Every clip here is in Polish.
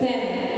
对。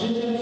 жителі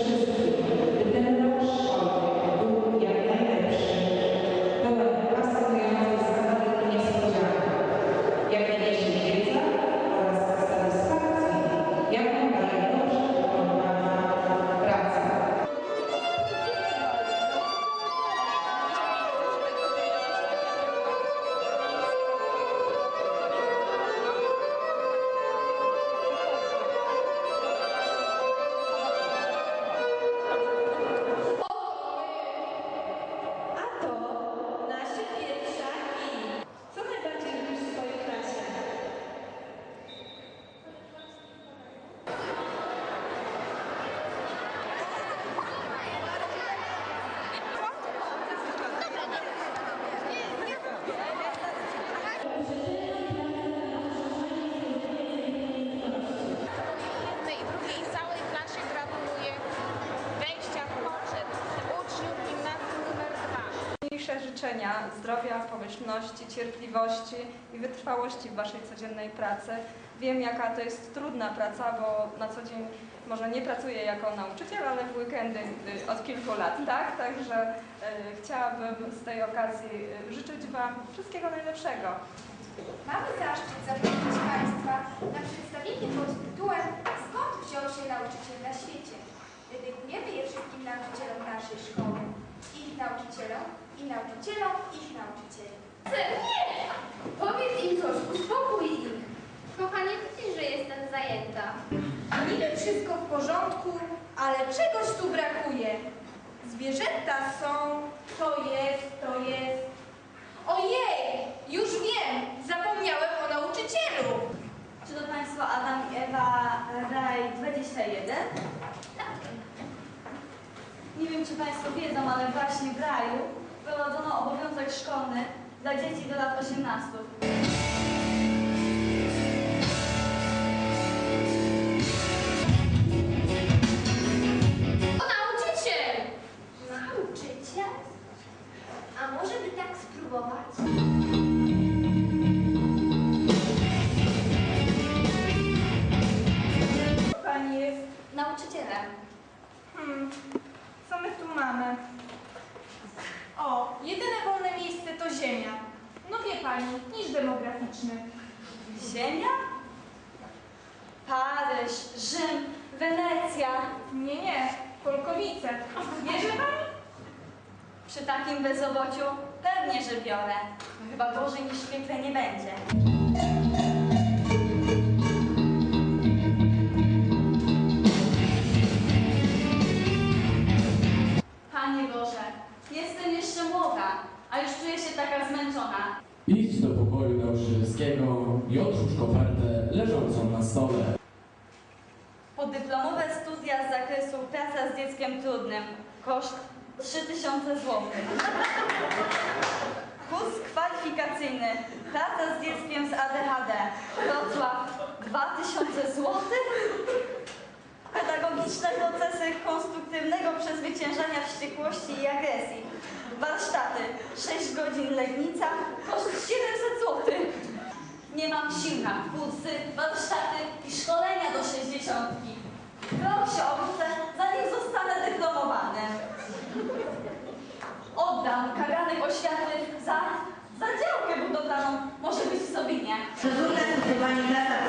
pomyślności, cierpliwości i wytrwałości w Waszej codziennej pracy. Wiem, jaka to jest trudna praca, bo na co dzień może nie pracuję jako nauczyciel, ale w weekendy od kilku lat, tak? Także y, chciałabym z tej okazji y, życzyć Wam wszystkiego najlepszego. Mamy zaszczyt zaprosić Państwa na przedstawienie pod tytułem Skąd wziął się nauczyciel na świecie? Dedykujemy je wszystkim nauczycielom naszej szkoły, ich nauczycielom i nauczycielom ich nauczycieli. Nie! Powiedz im coś, uspokój ich. Kochanie, widzisz, że jestem zajęta. Niby wszystko w porządku, ale czegoś tu brakuje. Zwierzęta są, to jest, to jest. Ojej, już wiem, zapomniałem o nauczycielu. Czy to Państwo Adam i Ewa Raj 21? Nie wiem, czy Państwo wiedzą, ale właśnie w Raju wprowadzono obowiązek szkolny dla dzieci do lat 18. Idź do pokoju nauczycielskiego i otwórz kopertę leżącą na stole. Podyplomowe studia z zakresu praca z dzieckiem trudnym. Koszt 3000 zł. Kurs kwalifikacyjny. Praca z dzieckiem z ADHD. Wrocław 2000 zł. Pedagogiczne procesy konstruktywnego przezwyciężania wściekłości i agresji. Warsztaty 6 godzin Legnica. Koszt 700 zł. Nie mam sił na kursy, warsztaty i szkolenia do 60. Rok się obrócę, zanim zostanę dyplomowanym. Oddam kaganek oświaty za, za działkę budowlaną. Może być w Sobinie. Rezultat głosowania dla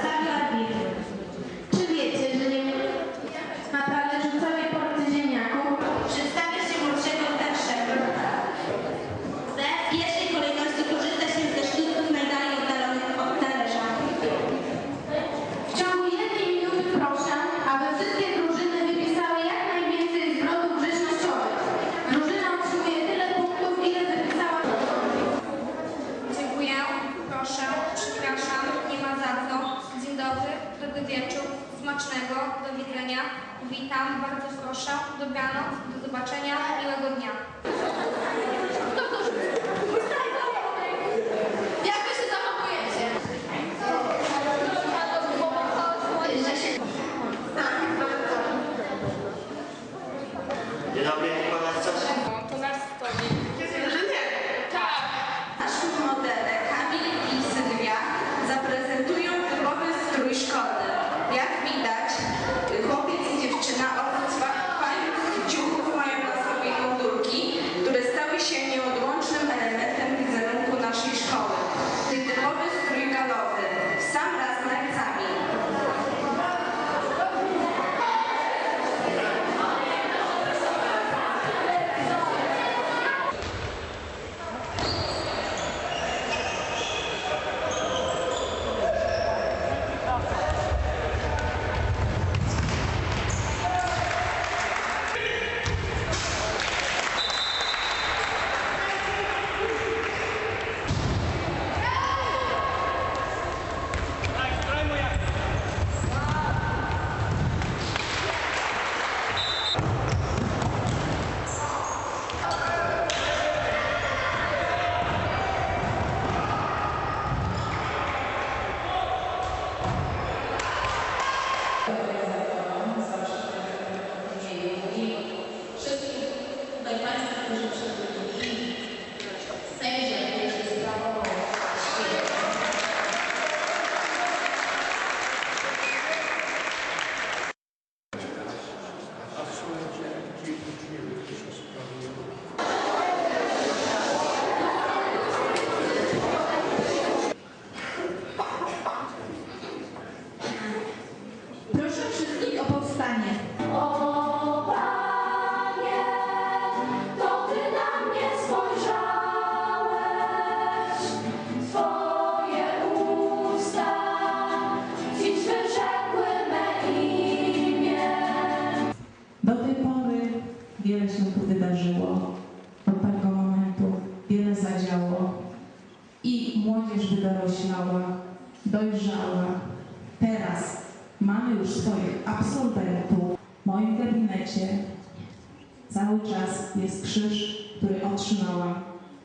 cały czas jest krzyż, który otrzymałam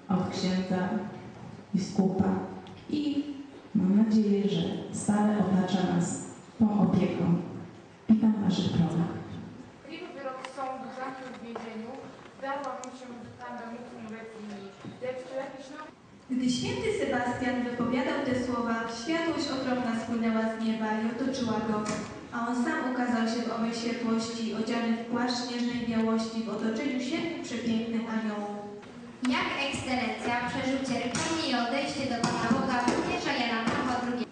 od księdza biskupa i mam nadzieję, że stale otacza nas tą opieką. Witam w naszych progach. Chwilę wyrok sądu zamknął w więzieniu, dała mu się tam do mucum religii, lecz to jakiś nowy Gdy święty Sebastian wypowiadał te słowa, światłość okropna spłynęła z nieba i otoczyła go, a on sam ukazał się w owej światłości, odziany w płaszcz śnieżnej białości, w otoczeniu świetnych, przepięknych aniołów. Jak ekscelencja przeżył cierpienie i odejście do Pana Boga papieża Jana Pawła II.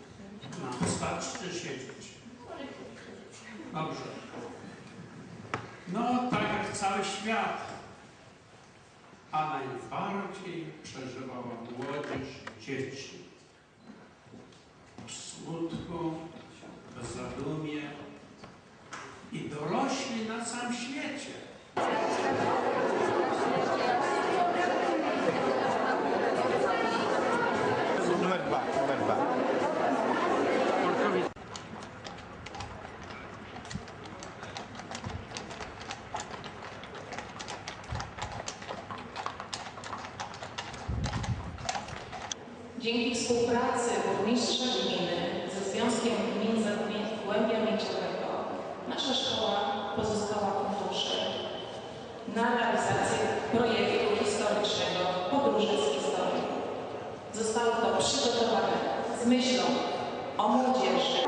No, wystarczy czy siedzieć? Dobrze. No, tak jak cały świat, a najbardziej przeżywała młodzież, dzieci. W smutku, zadumie i dorośli na całym świecie. Przygotowane z myślą o młodzieży.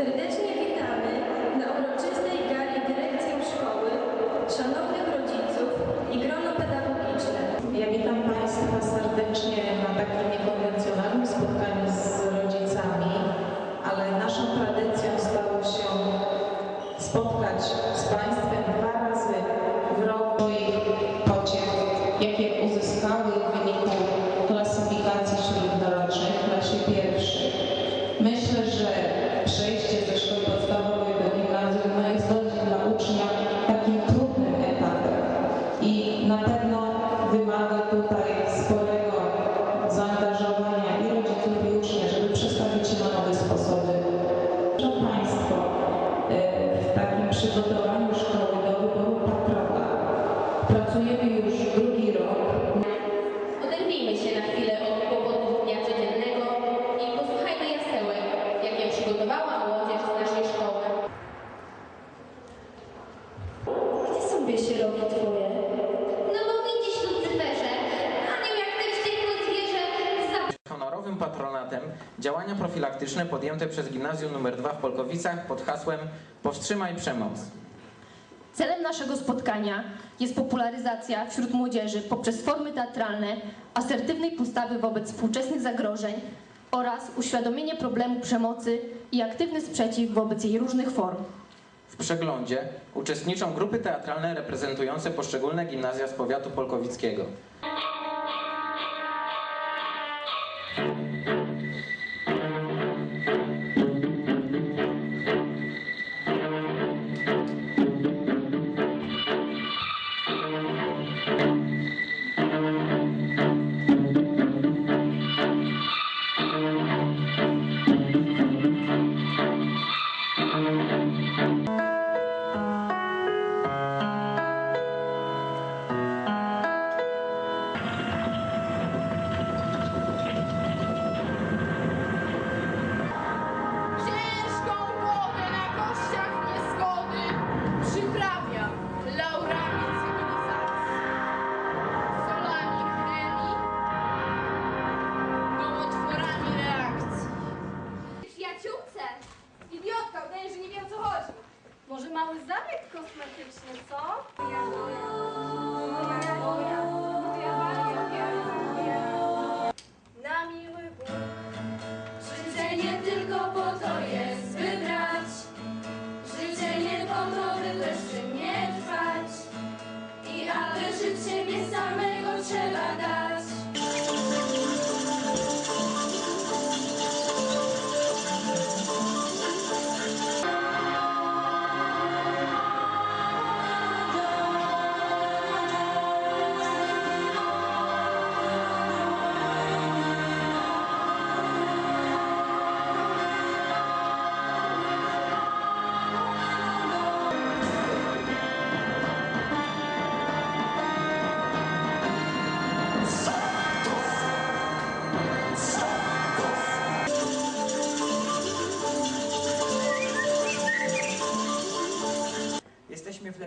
Serdecznie witamy na uroczystej gali dyrekcją szkoły, szanownych rodziców i grono pedagogiczne. Ja witam Państwa serdecznie na takim niekonwencjonalnym spotkaniu z rodzicami, ale naszą tradycją stało się spotkać z Państwem dwa razy w roku i pociech, jakie Się robi twoje? No bo widzisz, Lucyferze, anioł jak te wściekłe zwierzę za Honorowym patronatem działania profilaktyczne podjęte przez Gimnazjum nr 2 w Polkowicach pod hasłem Powstrzymaj przemoc. Celem naszego spotkania jest popularyzacja wśród młodzieży poprzez formy teatralne asertywnej postawy wobec współczesnych zagrożeń oraz uświadomienie problemu przemocy i aktywny sprzeciw wobec jej różnych form. W przeglądzie uczestniczą grupy teatralne reprezentujące poszczególne gimnazja z powiatu polkowickiego.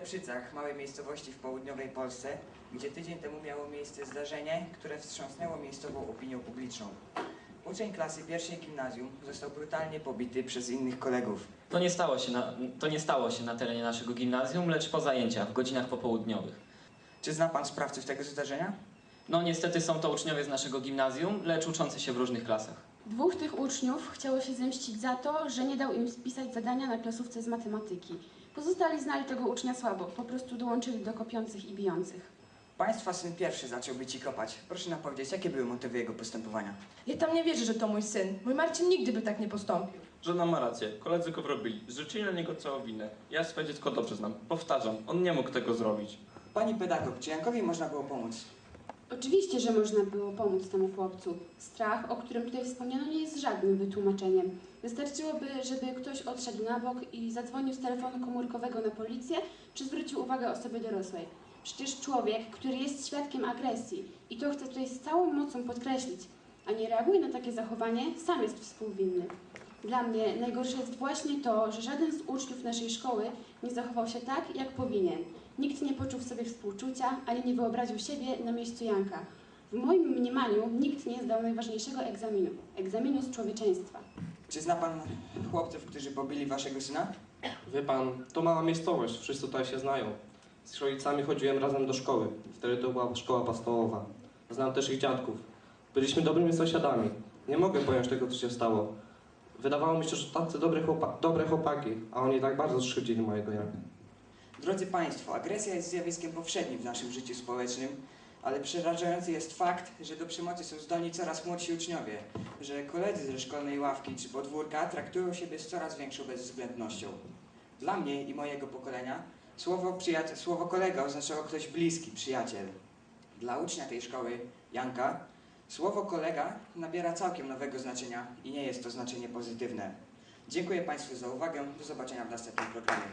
Lepszycach, małej miejscowości w południowej Polsce, gdzie tydzień temu miało miejsce zdarzenie, które wstrząsnęło miejscową opinią publiczną. Uczeń klasy pierwszej gimnazjum został brutalnie pobity przez innych kolegów. To nie, stało się na, to nie stało się na terenie naszego gimnazjum, lecz po zajęciach, w godzinach popołudniowych. Czy zna pan sprawców tego zdarzenia? No niestety są to uczniowie z naszego gimnazjum, lecz uczący się w różnych klasach. Dwóch tych uczniów chciało się zemścić za to, że nie dał im spisać zadania na klasówce z matematyki. Pozostali znali tego ucznia słabo, po prostu dołączyli do kopiących i bijących. Państwa syn pierwszy zaczął być i kopać. Proszę nam powiedzieć, jakie były motywy jego postępowania? Ja tam nie wierzę, że to mój syn. Mój Marcin nigdy by tak nie postąpił. Żona ma rację, koledzy go wrobili, zrzucili na niego całą winę. Ja swoje dziecko dobrze znam, powtarzam, on nie mógł tego zrobić. Pani pedagog, czy Jankowi można było pomóc? Oczywiście, że można było pomóc temu chłopcu. Strach, o którym tutaj wspomniano, nie jest żadnym wytłumaczeniem. Wystarczyłoby, żeby ktoś odszedł na bok i zadzwonił z telefonu komórkowego na policję, czy zwrócił uwagę osobie dorosłej. Przecież człowiek, który jest świadkiem agresji i to chcę tutaj z całą mocą podkreślić, a nie reaguje na takie zachowanie, sam jest współwinny. Dla mnie najgorsze jest właśnie to, że żaden z uczniów naszej szkoły nie zachował się tak, jak powinien. Nikt nie poczuł w sobie współczucia, ani nie wyobraził siebie na miejscu Janka. W moim mniemaniu nikt nie zdał najważniejszego egzaminu egzaminu z człowieczeństwa. Czy zna pan chłopców, którzy pobili waszego syna? Wie pan, to mała miejscowość, wszyscy tutaj się znają. Z rodzicami chodziłem razem do szkoły. Wtedy to była szkoła podstawowa. Znam też ich dziadków. Byliśmy dobrymi sąsiadami. Nie mogę pojąć tego, co się stało. Wydawało mi się, że tacy dobre, chłopa dobre chłopaki, a oni tak bardzo skrzywdzili mojego Janka. Drodzy Państwo, agresja jest zjawiskiem powszednim w naszym życiu społecznym, ale przerażający jest fakt, że do przemocy są zdolni coraz młodsi uczniowie, że koledzy ze szkolnej ławki czy podwórka traktują siebie z coraz większą bezwzględnością. Dla mnie i mojego pokolenia słowo, słowo kolega oznaczało ktoś bliski, przyjaciel. Dla ucznia tej szkoły, Janka, słowo kolega nabiera całkiem nowego znaczenia i nie jest to znaczenie pozytywne. Dziękuję Państwu za uwagę. Do zobaczenia w następnym programie.